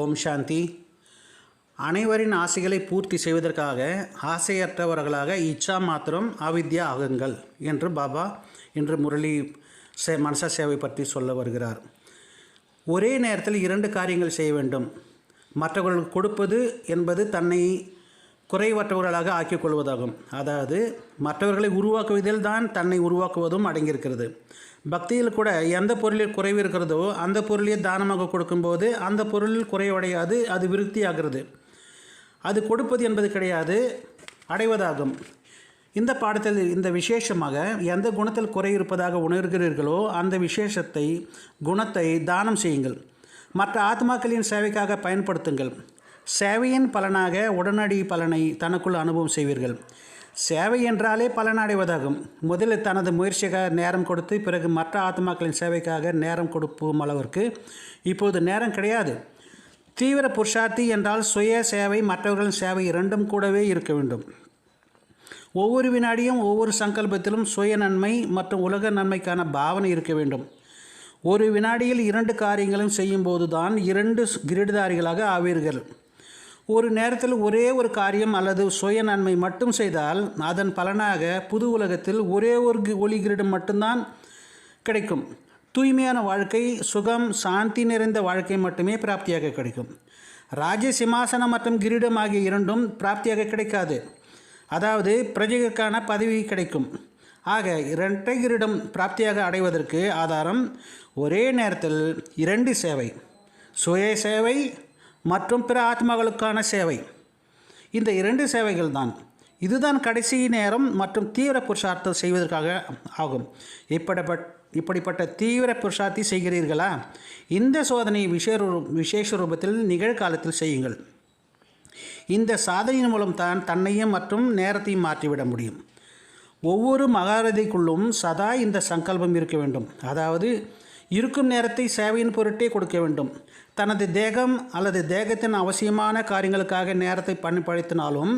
ஓம் சாந்தி. அனைவரின் ஆசைகளை பூர்த்தி செய்வதற்காக ஆசையற்றவர்களாக இச்சா மாத்திரம் அவித்யா ஆகுங்கள் என்று பாபா இன்று முரளி சே மனசா சேவை பற்றி சொல்ல வருகிறார். ஒரே நேரத்தில் இரண்டு காரியங்கள் செய்ய வேண்டும். மற்றவர்களுக்கு கொடுப்பது என்பது தன்னை குறைவற்றவர்களாக ஆக்கிக் கொள்வதாகும் அதாவது மற்றவர்களை உருவாக்குவதில் தான் தன்னை உருவாக்குவதும் அடங்கியிருக்கிறது. பக்தியில் கூட எந்த பொருளில் குறைவு இருக்கிறதோ அந்த பொருளையே தானமாக கொடுக்கும்போது அந்த பொருளில் குறைவடையாது அது விருத்தியாகிறது. அது கொடுப்பது என்பது கிடையாது அடைவதாகும். இந்த பாடத்தில் இந்த விசேஷமாக எந்த குணத்தில் குறை இருப்பதாக உணர்கிறீர்களோ அந்த விசேஷத்தை குணத்தை தானம் செய்யுங்கள். மற்ற ஆத்மாக்களின் சேவைக்காக பயன்படுத்துங்கள். சேவையின் பலனாக உடனடி பலனை தனக்குள் அனுபவம் செய்வீர்கள். சேவை என்றாலே பலனடைவதாகும். முதலில் தனது முயற்சிக்காக நேரம் கொடுத்து பிறகு மற்ற ஆத்மாக்களின் சேவைக்காக நேரம் கொடுப்போம் அளவிற்கு இப்போது நேரம் கிடையாது. தீவிர புருஷார்த்தி என்றால் சுய சேவை மற்றவர்களின் சேவை இரண்டும் கூடவே இருக்க வேண்டும். ஒவ்வொரு வினாடியும் ஒவ்வொரு சங்கல்பத்திலும் சுய நன்மை மற்றும் உலக நன்மைக்கான பாவனை இருக்க வேண்டும். ஒரு வினாடியில் இரண்டு காரியங்களும் செய்யும்போது தான் இரண்டு கிரீடுதாரிகளாக ஆவீர்கள். ஒரு நேரத்தில் ஒரே ஒரு காரியம் அல்லது சுய நன்மை மட்டும் செய்தால் அதன் பலனாக புது உலகத்தில் ஒரே ஒரு கி- ஒளி கிரீடம் மட்டும்தான் கிடைக்கும். தூய்மையான வாழ்க்கை சுகம் சாந்தி நிறைந்த வாழ்க்கை மட்டுமே பிராப்தியாக கிடைக்கும். ராஜ சிம்மாசனம் மற்றும் கிரீடம் ஆகிய இரண்டும் பிராப்தியாக கிடைக்காது. அதாவது பிரஜைகளுக்கான பதவி கிடைக்கும். ஆக இரண்டை கிரீடம் பிராப்தியாக அடைவதற்கு ஆதாரம் ஒரே நேரத்தில் இரண்டு சேவை. சுய சேவை மற்றும் பிற ஆத்மாக்களுக்கான சேவை. இந்த இரண்டு சேவைகள் தான் இதுதான் கடைசி நேரம் மற்றும் தீவிர புருஷார்த்தம் செய்வதற்காக ஆகும். இப்படிப்பட்ட இப்படிப்பட்ட தீவிர புருஷார்த்தி செய்கிறீர்களா? இந்த சோதனையை விசேஷ விசேஷ ரூபத்தில் நிகழ்காலத்தில் செய்யுங்கள். இந்த சாதனையின் மூலம் தான் தன்னையும் மற்றும் நேரத்தையும் மாற்றிவிட முடியும். ஒவ்வொரு மகாரதிக்குள்ளும் சதா இந்த சங்கல்பம் இருக்க வேண்டும். அதாவது இருக்கும் நேரத்தை சேவையின் பொருட்டே கொடுக்க வேண்டும். தனது தேகம் அல்லது தேகத்தின் அவசியமான காரியங்களுக்காக நேரத்தை பயன்படுத்தினாலும்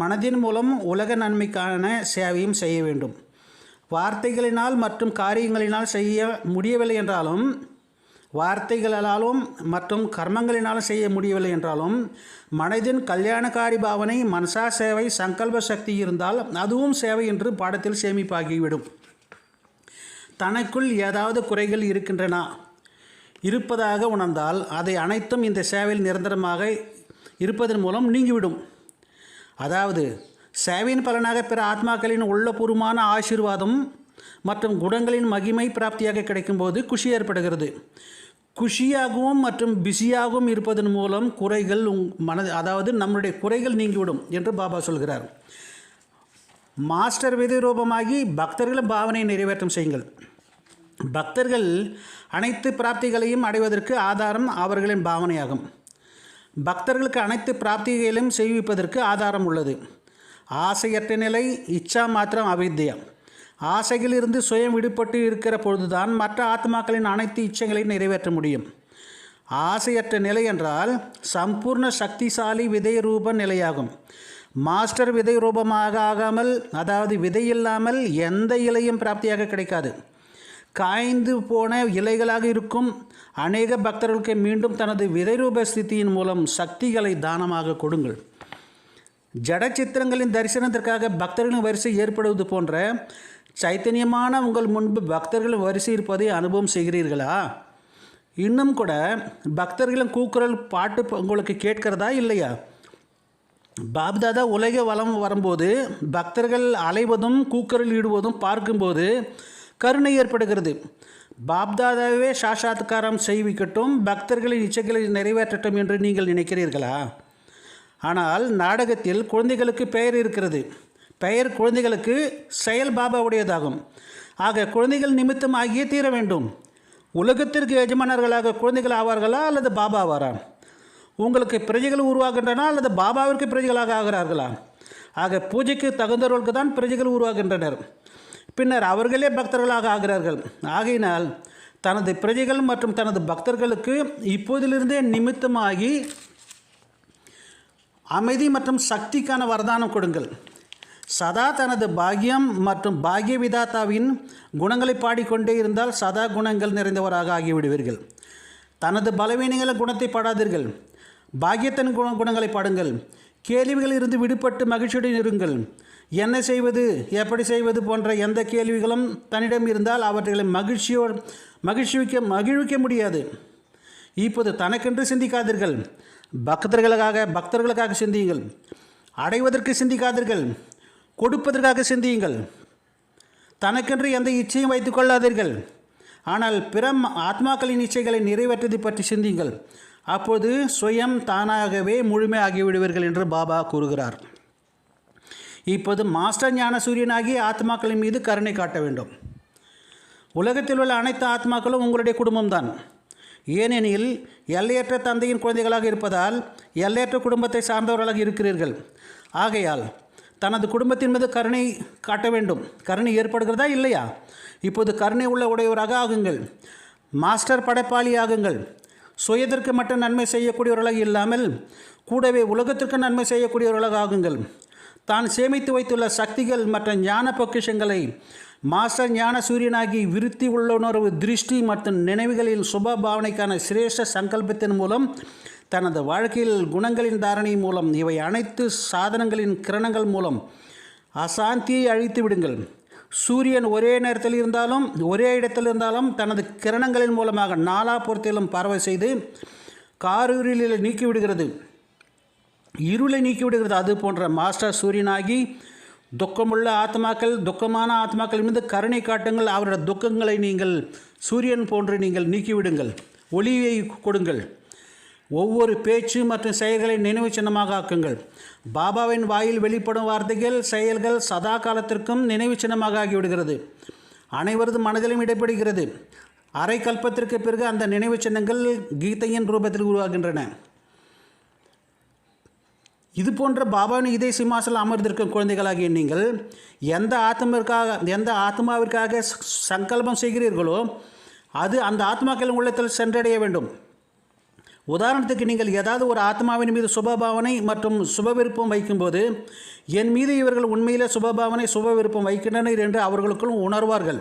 மனதின் மூலம் உலக நன்மைக்கான சேவையும் செய்ய வேண்டும். வார்த்தைகளினால் மற்றும் காரியங்களினால் செய்ய முடியவில்லை என்றாலும் வார்த்தைகளாலும் மற்றும் கர்மங்களினாலும் செய்ய முடியவில்லை என்றாலும் மனதின் கல்யாணக்காரி பாவனை மனசா சேவை சங்கல்ப சக்தி இருந்தால் அதுவும் சேவை என்று பாடத்தில் சேமிப்பாகிவிடும். தனக்குள் ஏதாவது குறைகள் இருக்கின்றன. இருப்பதாக உணர்ந்தால் அதை அனைத்தும் இந்த சேவையில் நிரந்தரமாக இருப்பதன் மூலம் நீங்கிவிடும். அதாவது சேவையின் பலனாக பிற ஆத்மாக்களின் உள்ளபூர்வமான ஆசீர்வாதம் மற்றும் குணங்களின் மகிமை பிராப்தியாக கிடைக்கும்போது குஷி ஏற்படுகிறது. குஷியாகவும் மற்றும் பிஸியாகவும் இருப்பதன் மூலம் குறைகள் உங் மனது அதாவது நம்முடைய குறைகள் நீங்கிவிடும் என்று பாபா சொல்கிறார். மாஸ்டர் விதை ரூபமாகி பக்தர்களும் பாவனையை நிறைவேற்றம் செய்யுங்கள். பக்தர்கள் அனைத்து பிராப்திகளையும் அடைவதற்கு ஆதாரம் அவர்களின் பாவனையாகும். பக்தர்களுக்கு அனைத்து பிராப்திகளையும் செய்விப்பதற்கு ஆதாரம் உள்ளது. ஆசையற்ற நிலை இச்சா மாத்திரம் அவித்தியம். ஆசைகளிலிருந்து சுயம் விடுபட்டு இருக்கிற பொழுதுதான் மற்ற ஆத்மாக்களின் அனைத்து இச்சங்களையும் நிறைவேற்ற முடியும். ஆசையற்ற நிலை என்றால் சம்பூர்ண சக்திசாலி விதை ரூப நிலையாகும். மாஸ்டர் விதை ரூபமாக ஆகாமல் அதாவது விதை இல்லாமல் எந்த இலையும் பிராப்தியாக கிடைக்காது. காய்ந்து போன இலைகளாக இருக்கும். அநேக பக்தர்களுக்கு மீண்டும் தனது விதை ரூப ஸ்திதியின் மூலம் சக்திகளை தானமாக கொடுங்கள். ஜட சித்திரங்களின் தரிசனத்திற்காக பக்தர்களின் வரிசை ஏற்படுவது போன்ற சைத்தன்யமான உங்கள் முன்பு பக்தர்களின் வரிசை இருப்பதை அனுபவம் செய்கிறீர்களா? இன்னும் கூட பக்தர்களின் கூக்குரல் பாட்டு உங்களுக்கு கேட்கிறதா இல்லையா? பாப்தாதா உலக வளம் வரும்போது பக்தர்கள் அலைவதும் கூக்கரில் இடுவதும் பார்க்கும்போது கருணை ஏற்படுகிறது. பாப்தாதாவே சாஷாத்காரம் செய்விக்கட்டும் பக்தர்களின் இச்சைகளை நிறைவேற்றட்டும் என்று நீங்கள் நினைக்கிறீர்களா? ஆனால் நாடகத்தில் குழந்தைகளுக்கு பெயர் இருக்கிறது. பெயர் குழந்தைகளுக்கு செயல் பாபாவுடையதாகும். ஆக குழந்தைகள் நிமித்தம் ஆகியே தீர வேண்டும். உலகத்திற்கு எஜமானர்களாக குழந்தைகள் ஆவார்களா அல்லது பாபா ஆவாரா? உங்களுக்கு பிரஜைகள் உருவாகின்றன அல்லது பாபாவிற்கு பிரஜைகளாக ஆகிறார்களா? ஆக பூஜைக்கு தகுந்தவர்களுக்கு தான் பிரஜைகள் உருவாகின்றனர். பின்னர் அவர்களே பக்தர்களாக ஆகிறார்கள். ஆகையினால் தனது பிரஜைகள் மற்றும் தனது பக்தர்களுக்கு இப்போதிலிருந்தே நிமித்தமாகி அமைதி மற்றும் சக்திக்கான வரதானம் கொடுங்கள். சதா தனது பாக்கியம் மற்றும் பாக்கிய விதாத்தாவின் குணங்களை பாடிக்கொண்டே இருந்தால் சதா குணங்கள் நிறைந்தவராக ஆகிவிடுவீர்கள். தனது பலவீனங்கள குணத்தை பாடாதீர்கள். பாக்கியத்தன் குண குணங்களை பாடுங்கள். கேள்விகளில் இருந்து விடுபட்டு மகிழ்ச்சியுடன் இருங்கள். என்ன செய்வது எப்படி செய்வது போன்ற எந்த கேள்விகளும் தன்னிடம் இருந்தால் அவர்களை மகிழ்ச்சியோடு மகிழ்ச்சிக்க மகிழ்விக்க முடியாது. இப்போது தனக்கென்று சிந்திக்காதீர்கள். பக்தர்களுக்காக பக்தர்களுக்காக சிந்தியுங்கள். அடைவதற்கு சிந்திக்காதீர்கள். கொடுப்பதற்காக சிந்தியுங்கள். தனக்கென்று எந்த இச்சையும் வைத்துக் கொள்ளாதீர்கள். ஆனால் பிற ஆத்மாக்களின் இச்சைகளை நிறைவேற்றுவதை பற்றி சிந்தியுங்கள். அப்போது சுயம் தானாகவே முழுமையாகிவிடுவீர்கள் என்று பாபா கூறுகிறார். இப்போது மாஸ்டர் ஞான சூரியனாகி ஆத்மாக்களின் மீது கருணை காட்ட வேண்டும். உலகத்தில் உள்ள அனைத்து ஆத்மாக்களும் உங்களுடைய குடும்பம்தான். ஏனெனில் எல்லையற்ற தந்தையின் குழந்தைகளாக இருப்பதால் எல்லையற்ற குடும்பத்தை சார்ந்தவர்களாக இருக்கிறீர்கள். ஆகையால் தனது குடும்பத்தின் மீது கருணை காட்ட வேண்டும். கருணை ஏற்படுகிறதா இல்லையா? இப்போது கருணை உள்ள உடையவராக ஆகுங்கள். மாஸ்டர் படைப்பாளி ஆகுங்கள் சுயத்திற்கு மட்டும் நன்மை செய்யக்கூடியவர்களாக இல்லாமல் கூடவே உலகத்திற்கு நன்மை செய்யக்கூடியவர்களாக ஆகுங்கள். தான் சேமித்து வைத்துள்ள சக்திகள் மற்ற ஞான பொக்கிஷங்களை மாஸ்டர் ஞான சூரியனாகி விருத்தி உள்ளுணர்வு திருஷ்டி மற்றும் நினைவுகளில் சுப பாவனைக்கான சிரேஷ்ட சங்கல்பத்தின் மூலம் தனது வாழ்க்கையில் குணங்களின் தாரணை மூலம் இவை அனைத்து சாதனங்களின் கிரணங்கள் மூலம் அசாந்தியை அழித்து விடுங்கள். சூரியன் ஒரே நேரத்தில் இருந்தாலும் ஒரே இடத்தில் இருந்தாலும் தனது கிரணங்களின் மூலமாக நாலாபுறத்திலும் பறவை செய்து காரூரில் நீக்கிவிடுகிறது இருளை நீக்கிவிடுகிறது அது போன்ற மாஸ்டர் சூரியனாகி துக்கமுள்ள ஆத்மாக்கள் துக்கமான ஆத்மாக்கள் மீது கருணை காட்டுங்கள். அவருடைய துக்கங்களை நீங்கள் சூரியன் போன்று நீங்கள் நீக்கிவிடுங்கள் ஒளியை கொடுங்கள். ஒவ்வொரு பேச்சு மற்றும் செயல்களை நினைவு சின்னமாக ஆக்குங்கள். பாபாவின் வாயில் வெளிப்படும் வார்த்தைகள் செயல்கள் சதா காலத்திற்கும் நினைவு சின்னமாக ஆகிவிடுகிறது. அனைவரது மனதிலும் இடப்படுகிறது. அரை கல்பத்திற்கு பிறகு அந்த நினைவு சின்னங்கள் கீதையின் ரூபத்தில் உருவாகின்றன. இது போன்ற பாபாவின் இதய சிம்மாசனம் அமர்ந்திருக்கும் குழந்தைகளாகிய நீங்கள் எந்த ஆத்மாவிற்காக எந்த ஆத்மாவிற்காக சங்கல்பம் செய்கிறீர்களோ அது அந்த ஆத்மாக்களின் உள்ளத்தில் சென்றடைய வேண்டும். உதாரணத்துக்கு நீங்கள் ஏதாவது ஒரு ஆத்மாவின் மீது சுபபாவனை மற்றும் சுப விருப்பம் வைக்கும்போது என் மீது இவர்கள் உண்மையிலே சுபபாவனை சுப விருப்பம் வைக்கின்றனர் என்று அவர்களுக்குள் உணர்வார்கள்.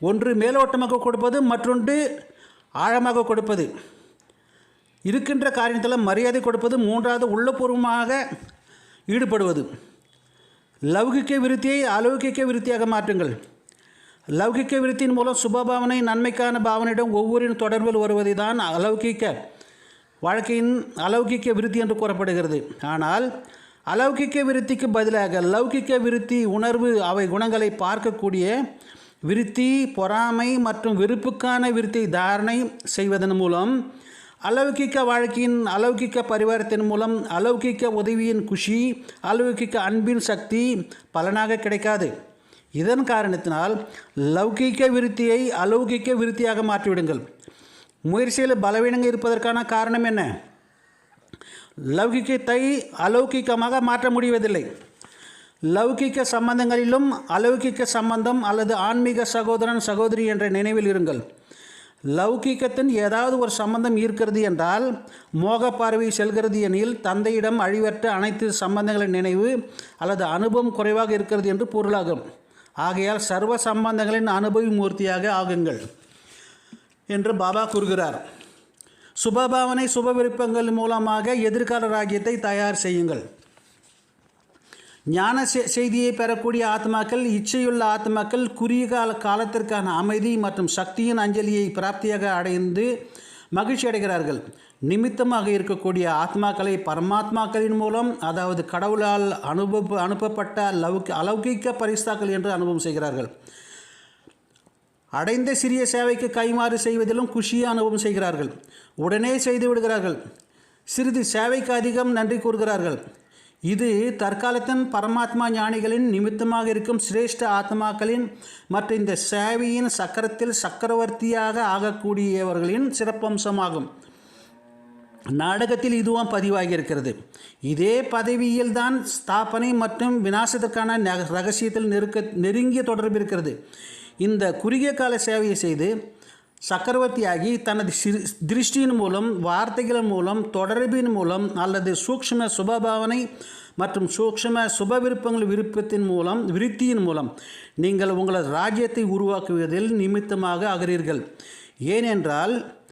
ஒன்று மேலோட்டமாக கொடுப்பது மற்றொன்று ஆழமாக கொடுப்பது. இருக்கின்ற காரியத்தில் மரியாதை கொடுப்பது மூன்றாவது உள்ளபூர்வமாக ஈடுபடுவது. லௌகிக்க விருத்தியை அலௌகிக்க விருத்தியாக மாற்றுங்கள். லௌகிக்க விருத்தியின் மூலம் சுபபாவனை நன்மைக்கான பாவனையிடம் ஒவ்வொரு தொடர்பில் வருவதை தான் அலௌகிக்க. வாழ்க்கையின் அலௌகிக்க விருத்தி என்று கூறப்படுகிறது. ஆனால் அலௌகிக்க விருத்திக்கு பதிலாக லௌகிக்க விருத்தி உணர்வு அவை குணங்களை பார்க்கக்கூடிய விருத்தி பொறாமை மற்றும் வெறுப்புக்கான விருத்தி தாரணை செய்வதன் மூலம் அலௌகிக்க வாழ்க்கையின் அலௌகிக்க பரிவாரத்தின் மூலம் அலௌகிக்க உதவியின் குஷி அலௌகிக்க அன்பின் சக்தி பலனாக கிடைக்காது. இதன் காரணத்தினால் லௌகிக்க விருத்தியை அலௌகிக்க விருத்தியாக மாற்றிவிடுங்கள். முயற்சியில் பலவீனங்கள் இருப்பதற்கான காரணம் என்ன? லௌகிக்கத்தை அலௌகிக்கமாக மாற்ற முடிவதில்லை. லௌகிக்க சம்பந்தங்களிலும் அலௌகிக்க சம்பந்தம் அல்லது ஆன்மீக சகோதரன் சகோதரி என்ற நினைவில் இருங்கள். லௌகிக்கத்தின் ஏதாவது ஒரு சம்பந்தம் இருக்கிறது என்றால் மோக பார்வை செல்கிறது எனில் தந்தையிடம் அழிவற்ற அனைத்து சம்பந்தங்களின் நினைவு அல்லது அனுபவம் குறைவாக இருக்கிறது என்று பொருளாகும். ஆகையால் சர்வ சம்பந்தங்களின் அனுபவி மூர்த்தியாக ஆகுங்கள் என்று பாபா கூறுகிறார். சுபபாவனை சுப விருப்பங்கள் மூலமாக எதிர்கால ராஜ்யத்தை தயார் செய்யுங்கள். ஞான செ- செய்தியை பெறக்கூடிய ஆத்மாக்கள் இச்சையுள்ள ஆத்மாக்கள் குறுகிய கால காலத்திற்கான அமைதி மற்றும் சக்தியின் அஞ்சலியை பிராப்தியாக அடைந்து மகிழ்ச்சி அடைகிறார்கள் நிமித்தமாக இருக்கக்கூடிய ஆத்மாக்களை பரமாத்மாக்களின் மூலம் அதாவது கடவுளால் அனுபவ அனுப்பப்பட்ட லௌக அலௌகிக்க பரிசாக்கள் என்று அனுபவம் செய்கிறார்கள். அடைந்த சிறிய சேவைக்கு கைமாறு செய்வதிலும் குஷியை அனுபவம் செய்கிறார்கள். உடனே செய்து விடுகிறார்கள். சிறிது சேவைக்கு அதிகம் நன்றி கூறுகிறார்கள். இது தற்காலத்தின் பரமாத்மா ஞானிகளின் நிமித்தமாக இருக்கும் சிரேஷ்ட ஆத்மாக்களின் மற்றும் இந்த சேவையின் சக்கரத்தில் சக்கரவர்த்தியாக ஆகக்கூடியவர்களின் சிறப்பம்சமாகும். நாடகத்தில் இதுவும் பதிவாகி இருக்கிறது இதே பதவியில் தான் ஸ்தாபனை மற்றும் விநாசத்திற்கான ரகசியத்தில் நெருக்க நெருங்கிய தொடர்பு இருக்கிறது. இந்த குறுகிய கால சேவையை செய்து சக்கரவர்த்தியாகி தனது சிறு- திருஷ்டியின் மூலம் வார்த்தைகள் மூலம் தொடர்பின் மூலம் அல்லது சூக்ஷ்ம சுபபாவனை மற்றும் சூக்ஷ்ம சுப விருப்பங்கள் விருப்பத்தின் மூலம் விருத்தியின் மூலம் நீங்கள் உங்களது ராஜ்யத்தை உருவாக்குவதில் நிமித்தமாக ஆகிறீர்கள் ஏனென்றால்